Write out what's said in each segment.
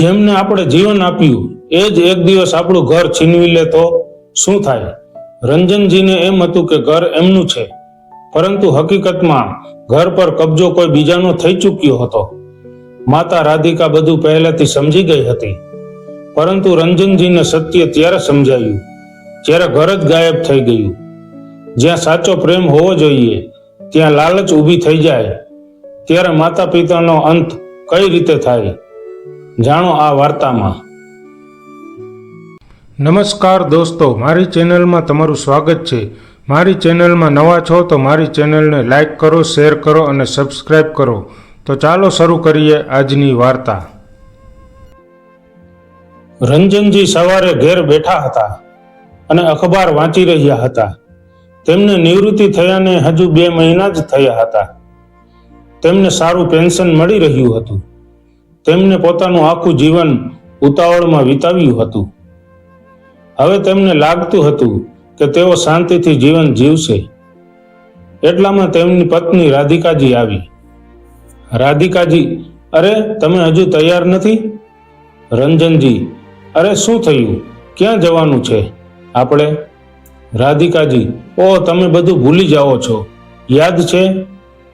જેમને આપણે જીવન આપ્યું, એ જ એક દિવસ આપણું ઘર છીનવી લે તો શું થાય? રંજનજીને એમ હતું કે ઘર એમનું છે. પરંતુ હકીકતમાં ઘર પર કબજો કોઈ બીજાનો થઈ ચૂક્યો હતો. માતા રાધિકા બધું પહેલાથી સમજી ગઈ હતી. પરંતુ રંજનજીને સત્ય ત્યારે સમજાયું, જ્યારે ઘર જ ગાયબ થઈ ગયું. જ્યાં સાચો પ્રેમ હોવો જોઈએ, ત્યાં લાલચ ઊભી થઈ જાય. ત્યારે માતા પિતાનો અંત કઈ રીતે થાય? જાણો આ વાર્તામાં. નમસ્કાર દોસ્તો મારી ચેનલમાં તમારું સ્વાગત છે. મારી ચેનલમાં નવા છો તો મારી ચેનલને લાઈક કરો શેર કરો અને સબસ્ક્રાઈબ કરો. તો ચાલો શરૂ કરીએ આજની વાર્તા. રંજનજી સવારે ઘેર બેઠા હતા અને અખબાર વાંચી રહ્યા હતા. તેમને નિવૃત્તિ થયાને હજુ બે મહિના જ થયા હતા. તેમને સારું પેન્શન મળી રહ્યું હતું. તેમને પોતાનું આખું જીવન ઉતાવળમાં વિતાવ્યું હતું. હવે તેમને લાગતું હતું કે તેઓ શાંતિથી જીવન જીવશે. એટલામાં તેમની પત્ની રાધિકાજી આવી. રાધિકાજી, અરે, તમે હજુ તૈયાર નથી? રંજનજી, અરે, શું થયું? ક્યાં જવાનું છે? આપણે? રાધિકાજી ઓ તમે બધું ભૂલી જાઓ છો. યાદ છે?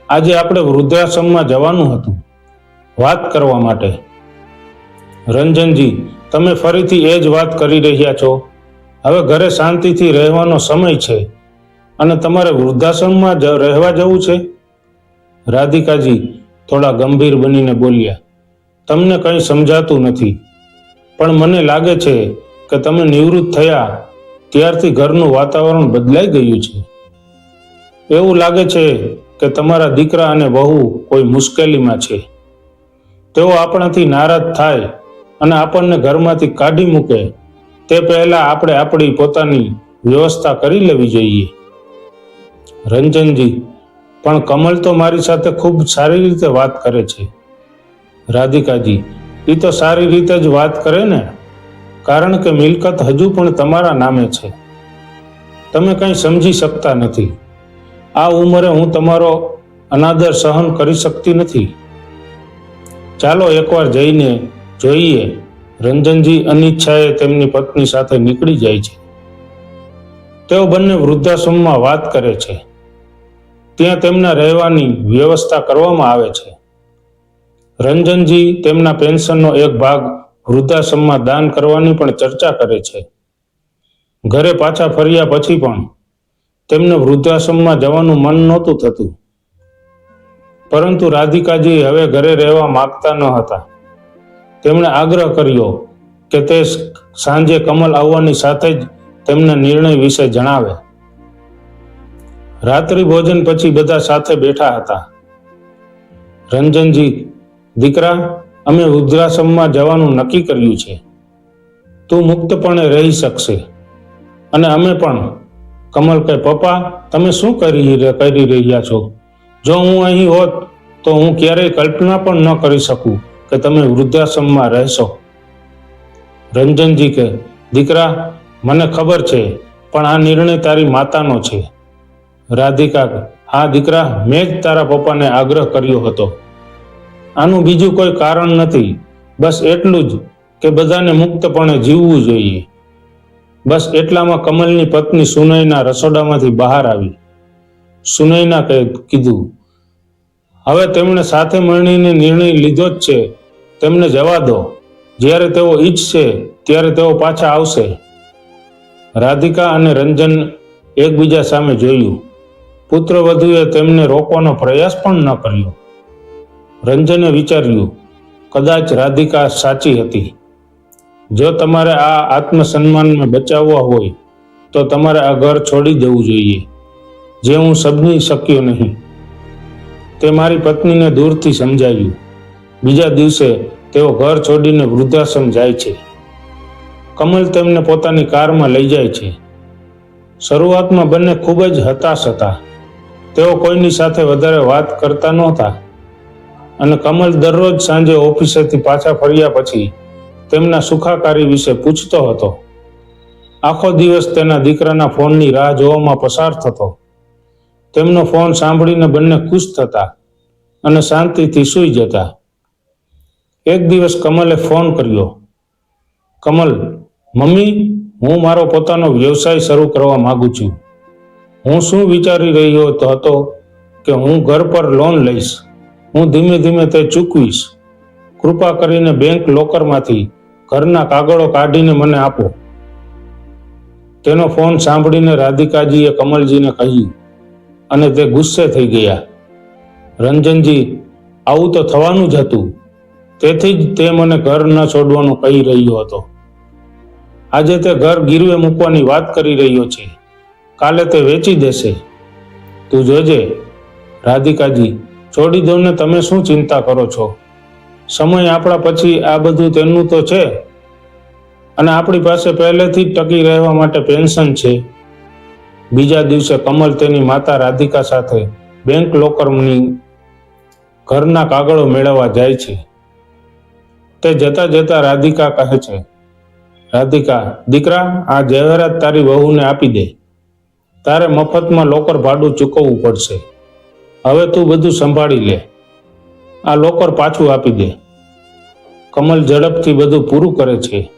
આજે આપણે વૃદ્ધાશ્રમમાં જવાનું હતું. વાત કરવા માટે. રંજનજી, તમે ફરીથી એ જ વાત કરી રહ્યા છો? હવે ઘરે શાંતિથી રહેવાનો સમય છે અને તમારે વૃદ્ધાશ્રમમાં જ રહેવા જવું છે? રાધિકાજી થોડા ગંભીર બનીને બોલ્યા, તમને કંઈ સમજાતું નથી. પણ મને લાગે છે કે તમે નિવૃત્ત થયા ત્યારથી ઘરનું વાતાવરણ બદલાઈ ગયું છે. એવું લાગે છે કે તમારા દીકરા અને વહુ કોઈ મુશ્કેલીમાં છે. તેઓ આપણાથી નારાજ થાય અને આપણને ઘરમાંથી કાઢી મૂકે. તે પહેલા આપણે આપણી પોતાની વ્યવસ્થા કરી લેવી જોઈએ. રંજનજી, પણ કમલ તો મારી સાથે ખૂબ સારી રીતે વાત કરે છે. રાધિકાજી એ તો સારી રીતે જ વાત કરે ને? કારણ કે મિલકત હજુ પણ તમારા નામે છે. તમે કંઈ સમજી શકતા નથી. આ ઉંમરે હું તમારો અનાદર સહન કરી શકતી નથી. ચાલો એકવાર જઈને જોઈએ. રંજનજી અનિચ્છાએ તેમની પત્ની સાથે નીકળી જાય છે. તેઓ બંને વૃદ્ધાશ્રમમાં વાત કરે છે. ત્યાં તેમના રહેવાની વ્યવસ્થા કરવામાં આવે છે. રંજનજી તેમના પેન્શનનો એક ભાગ વૃદ્ધાશ્રમમાં દાન કરવાની પણ ચર્ચા કરે છે. ઘરે પાછા ફર્યા પછી પણ તેમને વૃદ્ધાશ્રમમાં જવાનું મન નહોતું થતું. પરંતુ રાધિકાજી હવે ઘરે રહેવા માગતા ન હતા. તેમણે આગ્રહ કર્યો કે તે સાંજે કમલ આવવાની સાથે જ તેમના નિર્ણય વિશે જણાવે. રાત્રિ ભોજન પછી બધા સાથે બેઠા હતા. રંજનજી, દીકરા, અમે વૃદ્ધાશ્રમમાં જવાનું નક્કી કર્યું છે. તું મુક્તપણે રહી શકશે. અને અમે પણ. કમલ કે પપ્પા, તમે શું કરી કરી રહ્યા છો? જો હું અહીં હોત, તો હું ક્યારેય કલ્પના પણ ન કરી શકું કે તમે વૃદ્ધાશ્રમમાં રહેશો. રંજનજી કે, દીકરા, મને ખબર છે, પણ આ નિર્ણય તારી માતાનો છે. રાધિકા આ દીકરા, મેં જ તારા પપ્પાને આગ્રહ કર્યો હતો. આનું બીજું કોઈ કારણ નથી. બસ એટલું જ કે બધાને મુક્તપણે જીવવું જોઈએ. બસ એટલામાં કમલની પત્ની સુનયના રસોડામાંથી બહાર આવી. સુનયના કહે કીધું, હવે તેમણે સાથે મળીને નિર્ણય લીધો જ છે. તેમને જવા દો. જ્યારે તેઓ ઈચ્છશે, ત્યારે તેઓ પાછા આવશે. રાધિકા અને રંજન એકબીજા સામે જોયું. પુત્રવધુએ તેમને રોકવાનો પ્રયાસ પણ ન કર્યો. રંજને વિચાર્યું, કદાચ રાધિકા સાચી હતી. જો તમારે આ આત્મસન્માનને બચાવવા હોય, તો તમારે આ ઘર છોડી દેવું જોઈએ. જે હું સમજી શક્યો નહીં. તે મારી પત્નીને દૂરથી સમજાયું બીજા દિવસે તેઓ ઘર છોડીને વૃદ્ધાશ્રમ જાય છે. કમલ તેમને પોતાની કારમાં લઈ જાય છે. શરૂઆતમાં બંને ખૂબ જ હતાશ હતા. તેઓ કોઈની સાથે વધારે વાત કરતા નહોતા. અને કમલ દરરોજ સાંજે ઓફિસેથી પાછા ફર્યા પછી તેમના સુખાકારી વિશે પૂછતો હતો. આખો દિવસ તેના દીકરાના ફોનની રાહ જોવામાં પસાર થતો. તેમનો ફોન સાંભળીને બંને ખુશ થતા અને શાંતિથી સૂઈ જતા. એક દિવસ કમલે ફોન કર્યો, કમલ, મમ્મી, હું મારો પોતાનો વ્યવસાય શરૂ કરવા માગું છું. હું શું વિચારી રહ્યો હતો કે હું ઘર પર લોન લઈશ? હું ધીમે ધીમે તે ચૂકવીશ. કૃપા કરીને બેંક લોકરમાંથી ઘરના કાગળો કાઢીને મને આપો. તેનો ફોન સાંભળીને રાધિકાજીએ કમલજીને કહ્યું અને તે ગુસ્સે થઈ ગયા. રંજનજી, આવું તો થવાનું જ હતું. તેથી જ તે મને ઘર ન છોડવાનું કહી રહ્યો હતો. આજે તે ઘર ગીરવે મૂકવાની વાત કરી રહ્યો છે. કાલે તે વેચી દેશે. તું જોજે. રાધિકાજી, છોડી દો ને તમે શું ચિંતા કરો છો? સમય આપણા પછી આ બધું તેનું તો છે. અને આપણી પાસે પહેલેથી જ ટકી રહેવા માટે પેન્શન છે. બીજા દિવસે કમલ તેની માતા રાધિકા સાથે બેંક લોકરની ઘરના કાગળો મેળવવા જાય છે. તે જતા જતા રાધિકા કહે છે, રાધિકા, દીકરા, આ જહેરાત તારી વહુને આપી દે. તારે મફતમાં લોકર ભાડું ચૂકવવું પડશે. હવે તું બધું સંભાળી લે. આ લોકર પાછું આપી દે. કમલ ઝડપથી બધું પૂરું કરે છે.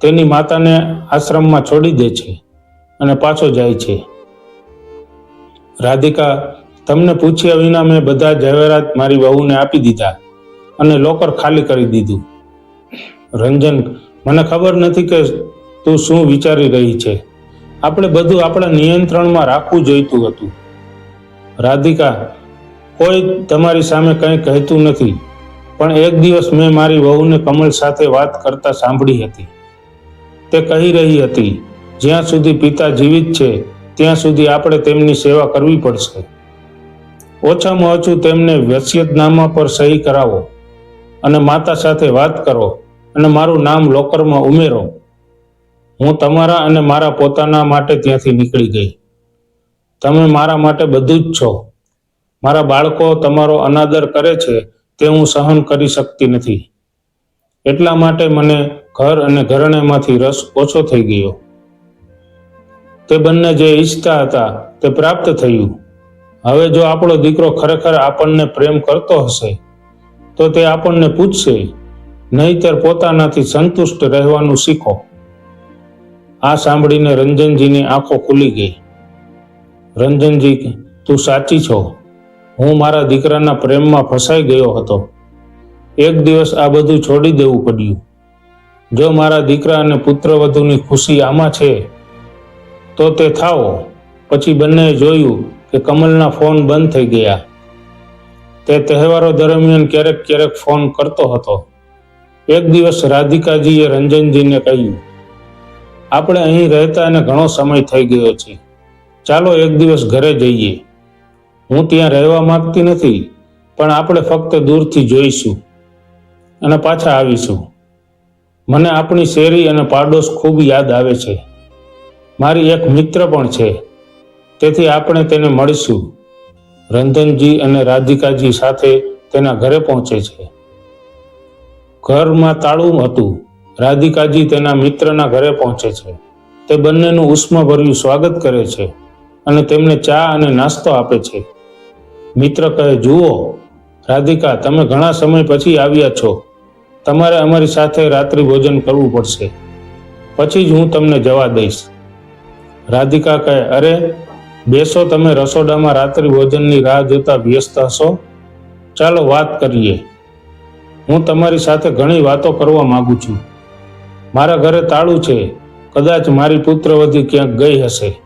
તેની માતાને આશ્રમમાં છોડી દે છે. અને પાછો જાય છે. રાધિકા, તમને પૂછ્યા વિના મેં બધા જવેરાત મારી વહુને આપી દીધા અને લોકર ખાલી કરી દીધું. રંજન, મને ખબર નથી કે તું શું વિચારી રહી છે. આપણે બધું આપણા નિયંત્રણમાં રાખવું જોઈતું હતું. રાધિકા, કોઈ તમારી સામે કંઈ કહેતું નથી, પણ એક દિવસ મેં મારી વહુને કમલ સાથે વાત કરતા સાંભળી હતી. તે કહી રહી હતી જ્યાં સુધી પિતા જીવિત છે, ત્યાં સુધી આપણે તેમની સેવા કરવી પડશે. ઓછામાં ઓછું તેમને વસિયતનામા પર સહી કરાવો અને માતા સાથે વાત કરો અને મારું નામ લોકરમાં ઉમેરો. હું તમારા અને મારા પોતાના માટે ત્યાંથી નીકળી ગઈ. તમે મારા માટે બધું જ છો. મારા બાળકો તમારો અનાદર કરે છે તે હું સહન કરી શકતી નથી. એટલા માટે મને ઘર અને ઘરેણામાંથી રસ ઓછો થઈ ગયો. તે બંને જે ઈચ્છતા હતા તે પ્રાપ્ત થયું. હવે જો આપણો દીકરો ખરેખર આપણને પ્રેમ કરતો હશે, તો તે આપણને પૂછશે, નહીતર પોતાનાથી સંતુષ્ટ રહેવાનું શીખો. આ સાંભળીને રંજનજીની આંખો ખુલી ગઈ. રંજનજી, તું સાચી છો. હું મારા દીકરાના પ્રેમમાં ફસાઈ ગયો હતો. એક દિવસ આ બધું છોડી દેવું પડ્યું. જો મારા દીકરા અને પુત્રવધુની ખુશી આમાં છે તો તે થાવો પછી બંનેએ જોયું કે કમલના ફોન બંધ થઈ ગયા. તે તહેવારો દરમિયાન ક્યારેક ક્યારેક ફોન કરતો હતો. એક દિવસ રાધિકાજીએ રંજનજીને કહ્યું, આપણે અહીં રહેતા અને ઘણો સમય થઈ ગયો છે. ચાલો એક દિવસ ઘરે જઈએ. હું ત્યાં રહેવા માંગતી નથી, પણ આપણે ફક્ત દૂરથી જોઈશું અને પાછા આવીશું. મને આપણી શેરી અને પાડોશ ખૂબ યાદ આવે છે. મારી એક મિત્ર પણ છે. તેથી આપણે તેને મળીશું. રંજનજી અને રાધિકાજી સાથે તેના ઘરે પહોંચે છે. ઘરમાં તાળું હતું. રાધિકાજી તેના મિત્રના ઘરે પહોંચે છે. તે બંનેનું ઉષ્માભર્યું સ્વાગત કરે છે અને તેમને ચા અને નાસ્તો આપે છે. મિત્ર કહે, જુઓ, રાધિકા, તમે ઘણા સમય પછી આવ્યા છો. તમારે અમારી સાથે રાત્રિ ભોજન કરવું પડશે. પછી જ હું તમને જવા દઈશ. રાધિકા કહે, અરે, બેસો તમે રસોડામાં રાત્રિ ભોજનની રાહ જોતા વ્યસ્ત હશો? ચાલો વાત કરીએ. હું તમારી સાથે ઘણી વાતો કરવા માગું છું. મારા ઘરે તાળું છે. કદાચ મારી પુત્રવધી ક્યાંક ગઈ હશે.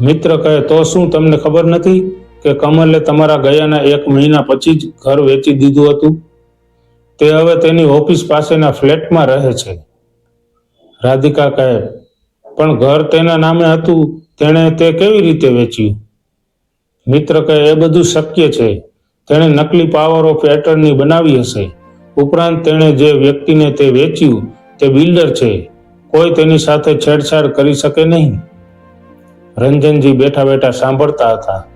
મિત્ર કહે, તો શું તમને ખબર નથી કે કમલે તમારા ગયાના એક મહિના પછી જ ઘર વેચી દીધું હતું? તે હવે તેની ઓફિસ પાસેના ફ્લેટમાં રહે છે. રાધિકા કહે પણ ઘર તેના નામે હતું, તેણે તે કેવી રીતે વેચ્યું? મિત્ર કહે, એ બધું શક્ય છે. તેણે નકલી પાવર ઓફ એટર્ની બનાવી હશે. ઉપરાંત તેણે જે વ્યક્તિને તે વેચ્યું, તે બિલ્ડર છે. કોઈ તેની સાથે છેડછાડ કરી શકે નહીં. રંજનજી બેઠા બેઠા સાંભળતા હતા.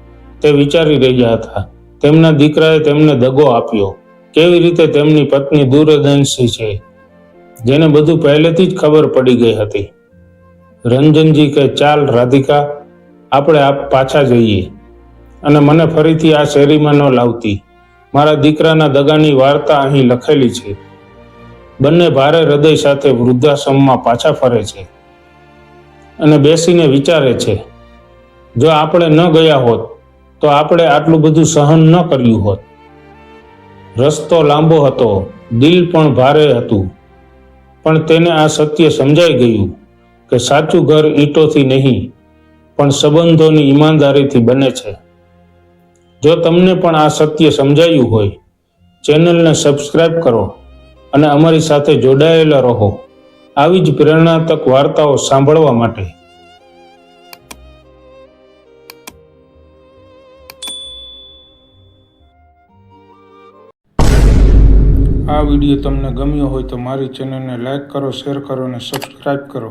તે વિચારી રહ્યા હતા, તેમના દીકરાએ તેમને દગો આપ્યો. કેવી રીતે તેમની પત્ની દૂરદંશી છે? જેને બધું પહેલેથી જ ખબર પડી ગઈ હતી. રંજનજી કે ચાલ રાધિકા, આપણે આપ પાછા જઈએ. અને મને ફરીથી આ શેરીમાં ન લાવતી. મારા દીકરાના દગાની વાર્તા અહીં લખેલી છે. બંને ભારે હૃદય સાથે વૃદ્ધાશ્રમમાં પાછા ફરે છે અને બેસીને વિચારે છે, જો આપણે ન ગયા હોત, તો આપણે આટલું બધું સહન ન કર્યું હોત. રસ્તો લાંબો હતો, દિલ પણ ભારે હતું, પણ તેને આ સત્ય સમજાઈ ગયું. કે સાચું ઘર ઈંટોથી નહીં, પણ સંબંધોની ઈમાનદારીથી બને છે. જો તમને પણ આ સત્ય સમજાયું હોય, ચેનલને સબસ્ક્રાઇબ કરો અને અમારી સાથે જોડાયેલા રહો. આવી જ પ્રેરણાત્મક વાર્તાઓ સાંભળવા માટે. આ વીડિયો તમને ગમ્યો હોય તો મારી ચેનલને લાઈક કરો, શેર કરો અને સબસ્ક્રાઇબ કરો.